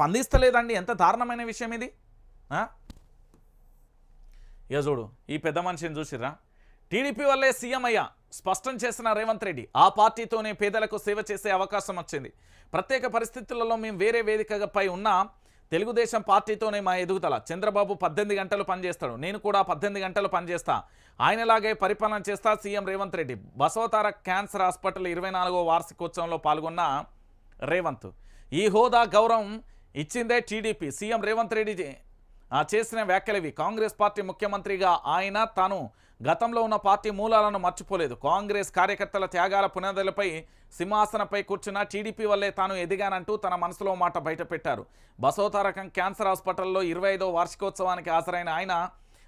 స్పందిస్తలేదండి. ఎంత దారుణమైన విషయం ఇది? ఇక చూడు ఈ పెద్ద మనిషిని చూసిర్రా? టీడీపీ వల్లే సీఎం అయ్యా. స్పష్టం చేసిన రేవంత్ రెడ్డి ఆ పార్టీతోనే పేదలకు సేవ చేసే అవకాశం వచ్చింది. ప్రత్యేక పరిస్థితులలో మేము వేరే వేదికపై ఉన్న తెలుగుదేశం పార్టీతోనే మా ఎదుగుదల. చంద్రబాబు పద్దెనిమిది గంటలు పనిచేస్తాడు. నేను కూడా పద్దెనిమిది గంటలు పనిచేస్తా. ఆయనలాగే పరిపాలన చేస్తా CM Revanth Reddy. బసవతార cancer hospital ఇరవై నాలుగో వార్షికోత్సవంలో పాల్గొన్న రేవంత్. ఈ హోదా గౌరవం ఇచ్చిందే టీడీపీ. సీఎం రేవంత్ రెడ్డి ఆ చేసిన వ్యాఖ్యలవి కాంగ్రెస్ పార్టీ ముఖ్యమంత్రిగా ఆయన తాను గతంలో ఉన్న పార్టీ మూలాలను మర్చిపోలేదు. కాంగ్రెస్ కార్యకర్తల త్యాగాల పునాదులపై సింహాసనపై కూర్చున్న టీడీపీ వల్లే తాను ఎదిగానంటూ తన మనసులో మాట బయటపెట్టారు. బసవతారకం క్యాన్సర్ హాస్పిటల్లో ఇరవై వార్షికోత్సవానికి హాజరైన ఆయన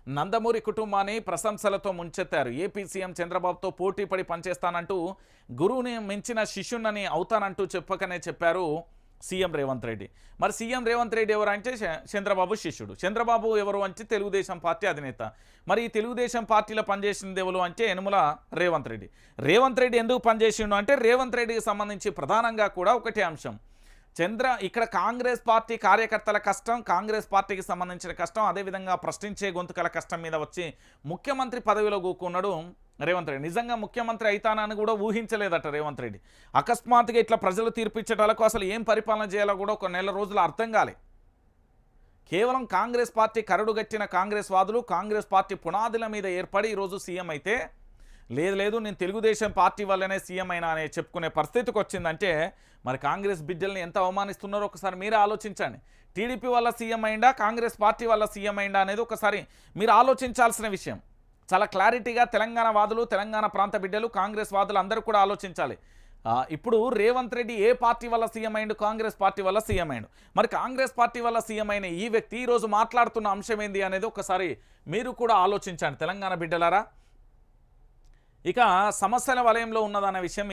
నందమూరి కుటుంబాన్ని ప్రశంసలతో ముంచెత్తారు. ఏపీ సీఎం చంద్రబాబుతో పోటీపడి పనిచేస్తానంటూ గురువుని మించిన శిష్యున్నని అవుతానంటూ చెప్పకనే చెప్పారు సీఎం రేవంత్ రెడ్డి. మరి సీఎం రేవంత్ రెడ్డి ఎవరు అంటే చంద్రబాబు శిష్యుడు. చంద్రబాబు ఎవరు అంటే తెలుగుదేశం పార్టీ అధినేత. మరి ఈ తెలుగుదేశం పార్టీలో పనిచేసింది ఎవరు అంటే యనుమల రేవంత్ రెడ్డి. రేవంత్ రెడ్డి ఎందుకు పనిచేసిండు అంటే రేవంత్ రెడ్డికి సంబంధించి ప్రధానంగా కూడా ఒకటే అంశం. చంద్ర ఇక్కడ కాంగ్రెస్ పార్టీ కార్యకర్తల కష్టం కాంగ్రెస్ పార్టీకి సంబంధించిన కష్టం అదేవిధంగా ప్రశ్నించే గొంతుకల కష్టం మీద వచ్చి ముఖ్యమంత్రి పదవిలో కూకున్నాడు రేవంత్ రెడ్డి. నిజంగా ముఖ్యమంత్రి అవుతానని కూడా ఊహించలేదట రేవంత్ రెడ్డి. అకస్మాత్తుగా ఇట్లా ప్రజలు తీర్పిచ్చేటాలకు అసలు ఏం పరిపాలన చేయాలో కూడా ఒక నెల రోజులు అర్థం కాలే. కేవలం కాంగ్రెస్ పార్టీ కరడుగట్టిన కాంగ్రెస్ వాదులు కాంగ్రెస్ పార్టీ పునాదుల మీద ఏర్పడి ఈరోజు సీఎం అయితే లేదు లేదు నేను తెలుగుదేశం పార్టీ వల్లనే సీఎం అయినా అనే చెప్పుకునే పరిస్థితికి వచ్చిందంటే మరి కాంగ్రెస్ బిడ్డల్ని ఎంత అవమానిస్తున్నారో ఒకసారి మీరే ఆలోచించండి. టీడీపీ వల్ల సీఎం అయిందా కాంగ్రెస్ పార్టీ వల్ల సీఎం అయిందా అనేది ఒకసారి మీరు ఆలోచించాల్సిన విషయం. చాలా క్లారిటీగా తెలంగాణ వాదులు తెలంగాణ ప్రాంత బిడ్డలు కాంగ్రెస్ వాదులు అందరూ కూడా ఆలోచించాలి. ఇప్పుడు రేవంత్ రెడ్డి ఏ పార్టీ వల్ల సీఎం అయిండు? కాంగ్రెస్ పార్టీ వల్ల సీఎం అయిండు. మరి కాంగ్రెస్ పార్టీ వల్ల సీఎం అయిన ఈ వ్యక్తి ఈరోజు మాట్లాడుతున్న అంశం ఏంది అనేది ఒకసారి మీరు కూడా ఆలోచించండి తెలంగాణ బిడ్డలారా. ఇక సమస్యల వలయంలో ఉన్నదన్న విషయం